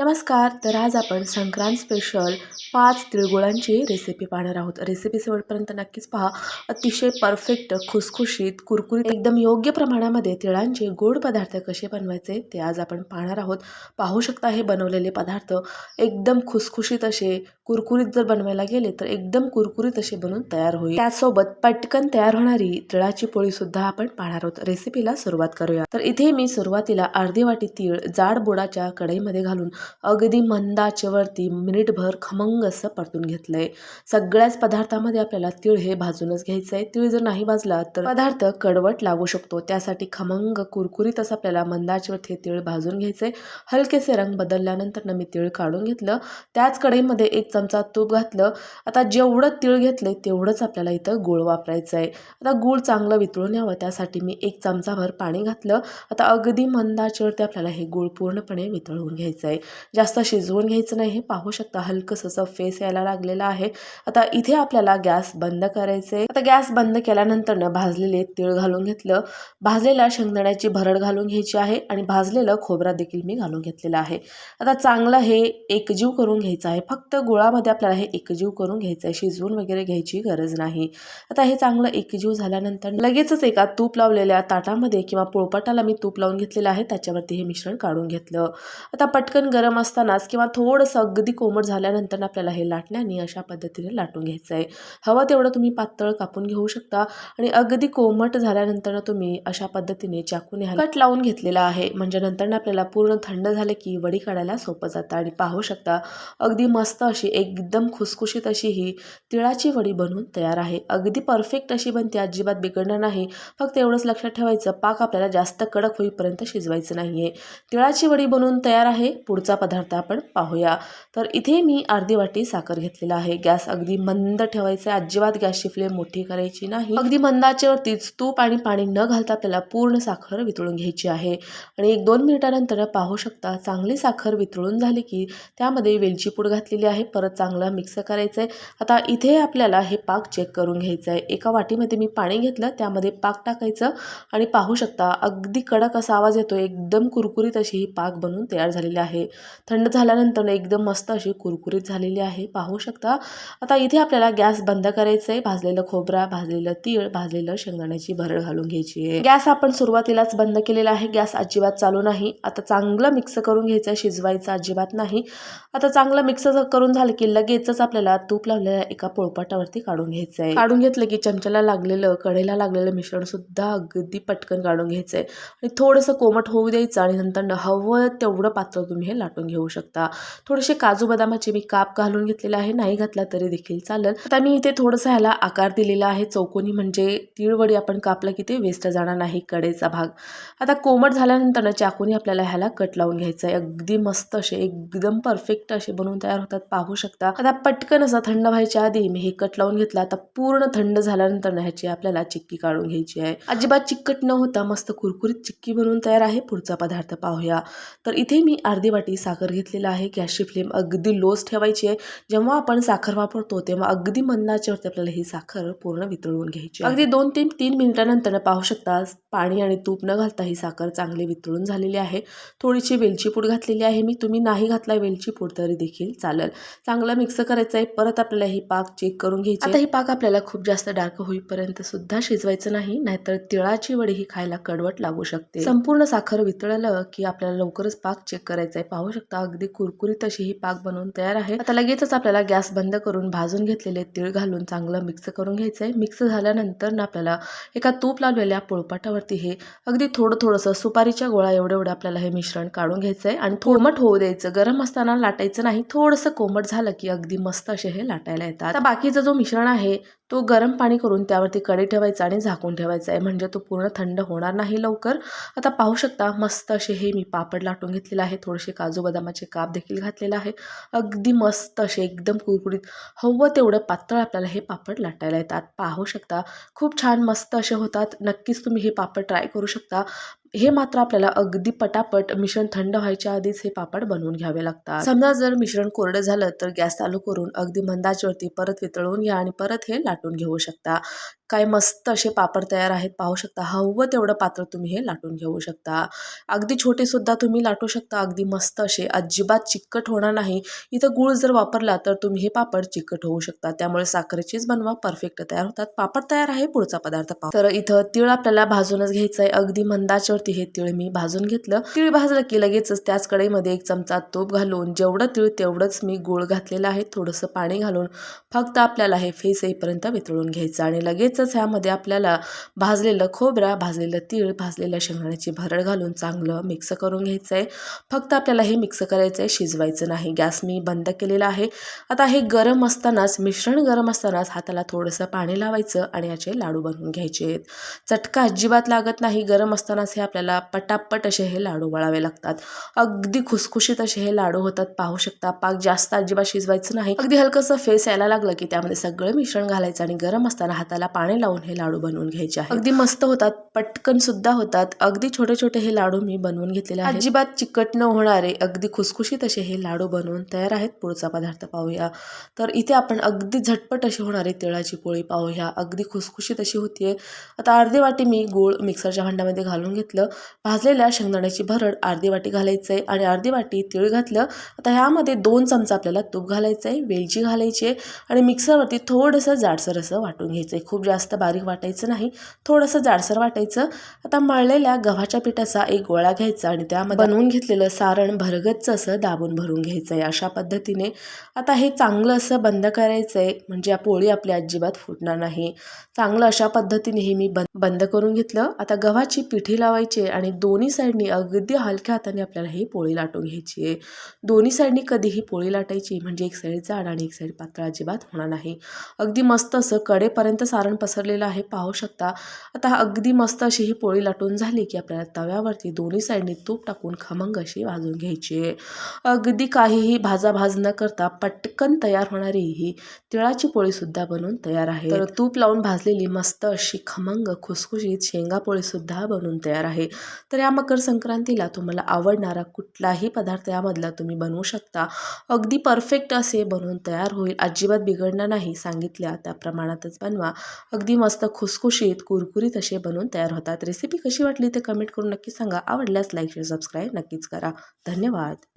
नमस्कार तर आज आपण संक्रांत स्पेशल पाच तिळगुळांची रेसिपी पाहणार आहोत. रेसिपी शेवटपर्यंत नक्कीच पहा. अतिशय परफेक्ट खुसखुशीत कुरकुरीत एकदम योग्य प्रमाणामध्ये तिळांचे गोड पदार्थ कसे बनवायचे ते आज आपण पाहणार आहोत. पाहू शकता हे बनवलेले पदार्थ एकदम खुसखुशीत असे कुरकुरीत जर बनवायला गेले तर एकदम कुरकुरीत असे बनवून तयार होईल. त्यासोबत पटकन तयार होणारी तिळाची पोळी सुद्धा आपण पाहणार आहोत. रेसिपीला सुरुवात करूया. तर इथे मी सुरुवातीला अर्धी वाटी तीळ जाड बोडाच्या कढईमध्ये घालून अगदी मंदाचेवरती मिनिटभर खमंग असं परतून घेतलंय. सगळ्याच पदार्थामध्ये आपल्याला तीळ हे भाजूनच घ्यायचं आहे तीळ जर नाही भाजला तर पदार्थ कडवट लागू शकतो. त्यासाठी खमंग कुरकुरीत असं आपल्याला मंदाचेवरती हे तीळ भाजून घ्यायचं आहे हलकेसे रंग बदलल्यानंतर मी तीळ काढून घेतलं. त्याच कढईमध्ये एक चमचा तूप घातलं. आता जेवढं तीळ घेतलंय तेवढंच आपल्याला इथं गूळ वापरायचं आहे आता गूळ चांगलं वितळून यावं. त्यासाठी मी एक चमचाभर पाणी घातलं. आता अगदी मंदाचेवरती आपल्याला हे गूळ पूर्णपणे वितळवून घ्यायचं आहे जास्त शिजवून घ्यायचं नाही हे पाहू शकता हलकंसं असं फेस यायला लागलेला आहे. आता इथे आपल्याला गॅस बंद करायचे आता गॅस बंद केल्यानंतर ना भाजलेले तीळ घालून घेतलं. भाजलेल्या शेंगदाण्याची भरड घालून घ्यायची आहे आणि भाजलेलं खोबरा देखील मी घालून घेतलेलं आहे. आता चांगलं हे एकजीव करून घ्यायचं आहे. फक्त गुळामध्ये आपल्याला हे एकजीव करून घ्यायचं आहे. शिजवून वगैरे घ्यायची गरज नाही. आता हे चांगलं एकजीव झाल्यानंतर लगेचच एका तूप लावलेल्या ताटामध्ये किंवा पोळपाटाला मी तूप लावून घेतलेलं आहे. त्याच्यावरती हे मिश्रण काढून घेतलं. आता पटकन गरम असतानाच किंवा थोडंसं अगदी कोमट झाल्यानंतर आपल्याला हे लाटण्याने अशा पद्धतीने लाटून घ्यायचं आहे. हवं तेवढं तुम्ही पातळ कापून घेऊ शकता. आणि अगदी कोमट झाल्यानंतर तुम्ही अशा पद्धतीने चाकूने कट लावून घेतलेला आहे. म्हणजे नंतर आपल्याला पूर्ण थंड झाले की वडी काढायला सोपं जातं. आणि पाहू शकता अगदी मस्त अशी एकदम खुसखुशीत अशी ही तिळाची वडी बनवून तयार आहे. अगदी परफेक्ट अशी बनते. अजिबात बिघडणार नाही. फक्त एवढंच लक्षात ठेवायचं पाक आपल्याला जास्त कडक होईपर्यंत शिजवायचं नाही आहे तिळाची वडी बनवून तयार आहे. पुढचा पदार्थ आपण पाहूया. तर इथे मी अर्धी वाटी साखर घेतलेला आहे. गॅस अगदी मंद ठेवायचा आहे. अजिबात गॅसची फ्लेम मोठी करायची नाही. अगदी मंदाच्यावरतीच तूप आणि पाणी न घालता त्याला पूर्ण साखर वितळून घ्यायची आहे. आणि एक दोन मिनिटानंतर पाहू शकता चांगली साखर वितळून झाली की त्यामध्ये वेलची पूड घातलेली आहे. परत चांगलं मिक्स करायचं आहे आता इथे आपल्याला हे पाक चेक करून घ्यायचं आहे एका वाटीमध्ये मी पाणी घेतलं त्यामध्ये पाक टाकायचं आणि पाहू शकता अगदी कडक असा आवाज येतो एकदम कुरकुरीत अशी ही पाक बनवून तयार झालेली आहे. थंड झाल्यानंतर एकदम मस्त अशी कुरकुरीत झालेली आहे. पाहू शकता. आता इथे आपल्याला गॅस बंद करायचं आहे भाजलेलं खोबरा भाजलेलं तीळ भाजलेलं शेंगदाण्याची भरड घालून घ्यायची आहे. गॅस आपण सुरुवातीलाच बंद केलेला आहे. गॅस अजिबात चालू नाही. आता चांगलं मिक्स करून घ्यायचं. शिजवायचं अजिबात नाही. आता चांगलं मिक्स करून झालं की लगेचच आपल्याला तूप लावलेल्या एका पोळपाटावरती काढून घ्यायचं आहे काढून घेतलं की चमच्याला लागलेलं कढईला लागलेलं मिश्रण सुद्धा अगदी पटकन काढून घ्यायचं आहे आणि थोडंसं कोमट होऊ द्यायचं आणि नंतर हवं तेवढं पात्र तुम्ही हे लाटून घेऊ शकता. थोडेसे काजू बदामाचे मी काप घालून घेतलेले आहे. नाही घातला तरी देखील चालेल. आता मी इथे थोडंसं ह्याला आकार दिलेला आहे. चौकोनी म्हणजे तिळवडी आपण कापलं की ते वेस्ट जाणार नाही. कडेचा भाग. आता कोमट झाल्यानंतर ना चाकूनी आपल्याला ह्याला कट लावून घ्यायचं आहे. अगदी मस्त असे एकदम परफेक्ट असे बनवून तयार होतात. पाहू शकता. आता पटकन असा थंड व्हायच्या आधी मी हे कट लावून घेतला. आता पूर्ण थंड झाल्यानंतर ना ह्याची आपल्याला चिक्की काढून घ्यायची आहे. अजिबात चिकट न होता मस्त कुरकुरीत चिक्की बनवून तयार आहे. पुढचा पदार्थ पाहूया. तर इथे मी अर्धी वाटी साखर घेतलेला आहे. गॅसची फ्लेम अगदी लोच ठेवायची आहे. जेव्हा आपण साखर वापरतो तेव्हा अगदी मंदाच्यावरती आपल्याला ही साखर पूर्ण वितळवून घ्यायची अगदी दोन तीन तीन मिनिटानंतर पाहू शकता पाणी आणि तूप न घालता ही साखर चांगली वितळून झालेली आहे. थोडीशी वेलची पूड घातलेली आहे मी. तुम्ही नाही घातला वेलची पूड तरी देखील चालेल. चांगलं मिक्स करायचं आहे. परत आपल्याला ही पाक चेक करून घ्यायची आता ही पाक आपल्याला खूप जास्त डार्क होईपर्यंत सुद्धा शिजवायचं नाही नाहीतर तिळाची वडी ही खायला कडवट लागू शकते. संपूर्ण साखर वितळलं की आपल्याला लवकरच पाक चेक करायचा आहे. पाहू शकता. अगदी कुरकुरीत अशी ही पाक बनवून तयार आहे. आता लगेचच आपल्याला गॅस बंद करून भाजून घेतलेले तीळ घालून चांगलं मिक्स करून घ्यायचं आहे मिक्स झाल्यानंतर ना आपल्याला एका तूप लावलेल्या पोळपाटावरती हे अगदी थोडं थोडंसं सुपारीच्या गोळा एवढं एवढं आपल्याला हे मिश्रण काढून घ्यायचं आहे आणि थोडमट होऊ द्यायचं. गरम असताना लाटायचं नाही. थोडंसं कोमट झालं की अगदी मस्त असे हे लाटायला येतात. आता बाकीचं जो मिश्रण आहे तो गरम पाणी करून त्यावरती कढई ठेवायचा आणि झाकून ठेवायचा आहे. म्हणजे तो पूर्ण थंड होणार नाही लवकर. आता पाहू शकता मस्त असे हे मी पापड लाटून घेतलेलं आहे थोडेसे काजू बदामाचे काप देखील घातलेलं आहे. अगदी मस्त असे एकदम कुरकुरीत हवं तेवढं पातळ आपल्याला हे पापड लाटायला येतात. पाहू शकता खूप छान मस्त असे होतात. नक्कीच तुम्ही हे पापड ट्राय करू शकता. हे मात्र आपल्याला अगदी पटापट मिश्रण थंड व्हायच्या आधीच हे पापड बनवून घ्यावे लागतात. समजा जर मिश्रण कोरडं झालं तर गॅस चालू करून अगदी मंदाच्यावरती परत वितळवून घ्या आणि परत हे लाटून घेऊ शकता. काय मस्त असे पापड तयार आहेत पाहू शकता. हवं तेवढं पात्र तुम्ही हे लाटून घेऊ शकता. अगदी छोटे सुद्धा तुम्ही लाटू शकता. अगदी मस्त असे अजिबात चिकट होणार नाही. इथं गूळ जर वापरला तर तुम्ही हे पापड चिकट होऊ शकता. त्यामुळे साखरेचीच बनवा परफेक्ट तयार होतात. पापड तयार आहे पुढचा पदार्थ पाहू. तर इथं तीळ आपल्याला भाजूनच घ्यायचं आहे अगदी मंदाच्यावरती हे तिळ मी भाजून घेतलं. तिळ भाजलं की लगेचच त्याच कढईमध्ये एक चमचा तूप घालून जेवढं तिळ तेवढंच मी गूळ घातलेलं आहे थोडंसं पाणी घालून फक्त आपल्याला हे फेस येईपर्यंत वितळून घ्यायचं आणि लगेचच ह्यामध्ये आपल्याला भाजलेलं खोबरा भाजलेलं तीळ भाजलेल्या शेंगदाण्याची भरड घालून चांगलं मिक्स करून घ्यायचं आहे फक्त आपल्याला हे मिक्स करायचं आहे शिजवायचं नाही. गॅस मी बंद केलेला आहे. आता हे गरम असतानाच मिश्रण गरम असतानाच हाताला थोडंसं पाणी लावायचं आणि याचे लाडू बनवून घ्यायचे आहेत चटका अजिबात लागत नाही. गरम असतानाच हे आपल्याला पटापट असे हे लाडू वळावे लागतात. अगदी खुसखुशीत असे हे लाडू होतात पाहू शकता. पाक जास्त अजिबात शिजवायचं नाही. अगदी हलकंसं फेस यायला लागलं की त्यामध्ये सगळं मिश्रण घालायचं आणि गरम असताना हाताला पाणी लावून हे लाडू बनवून घ्यायचे आहे अगदी मस्त होतात. पटकन सुद्धा होतात. अगदी छोटे छोटे हे लाडू मी बनवून घेतलेले अजिबात चिकट न होणारे अगदी खुसखुशीत असे हे लाडू बनवून तयार आहेत. पुढचा पदार्थ पाहूया. तर इथे आपण अगदी झटपट अशी होणारी तिळाची पोळी पाहूया. अगदी खुसखुशीत अशी होतीये. आता अर्धी वाटी मी गूळ मिक्सरच्या भांड्यामध्ये घालून घेतलं. भाजलेल्या शेंगदाण्याची भरड अर्धी वाटी घालायचं आहे आणि अर्धी वाटी तिळ घातलं. आता ह्यामध्ये दोन चमचा आपल्याला तूप घालायचं आहे वेलची घालायची आहे आणि मिक्सरवरती थोडंसं जाडसर असं वाटून घ्यायचं आहे खूप जास्त बारीक वाटायचं नाही थोडंसं जाडसर वाटायचं. आता मळलेल्या गव्हाच्या पिठाचा एक गोळा घ्यायचा आणि त्यामध्ये बनवून घेतलेलं सारण भरगतचं असं दाबून भरून घ्यायचं आहे अशा पद्धतीने. आता हे चांगलं असं बंद करायचं आहे म्हणजे पोळी आपली अजिबात फुटणार नाही. चांगलं अशा पद्धतीने हे मी बंद करून घेतलं. आता गव्हाची पिठी लावायची आहे आणि दोन्ही साईडनी अगदी हलक्या हाताने आपल्याला ही पोळी लाटून घ्यायची आहे. दोन्ही साईडनी कधीही पोळी लाटायची म्हणजे एक साईड जाड आणि एक साईड पातळ अजिबात होणार नाही. अगदी मस्त असं कडेपर्यंत सारण पसरलेलं आहे पाहू शकता. आता अगदी मस्त अशी ही पोळी लाटून झाली की आपल्याला तव्यावरती दोन्ही साईडनी तूप टाकून खमंग अशी भाजून घ्यायची आहे. अगदी काहीही भाजाभाज न करता पटकन तयार होणारी ही तिळाची पोळीसुद्धा बनवून तयार आहे. तर तूप लावून भाजलेली मस्त अशी खमंग खुसखुशीत शेंगा पोळीसुद्धा बनवून तयार आहे. आहे. तर या मकर संक्रांतीला तुम्हाला आवडणारा कुठलाही पदार्थ यामधला तुम्ही बनवू शकता. अगदी परफेक्ट असे बनवून तयार होईल. अजिबात बिघडणार नाही. सांगितल्या त्या प्रमाणातच बनवा. अगदी मस्त खुसखुशीत कुरकुरीत असे बनवून तयार होतात. रेसिपी कशी वाटली ते कमेंट करून नक्की सांगा. आवडल्यास लाईक शेअर सबस्क्राईब नक्कीच करा. धन्यवाद.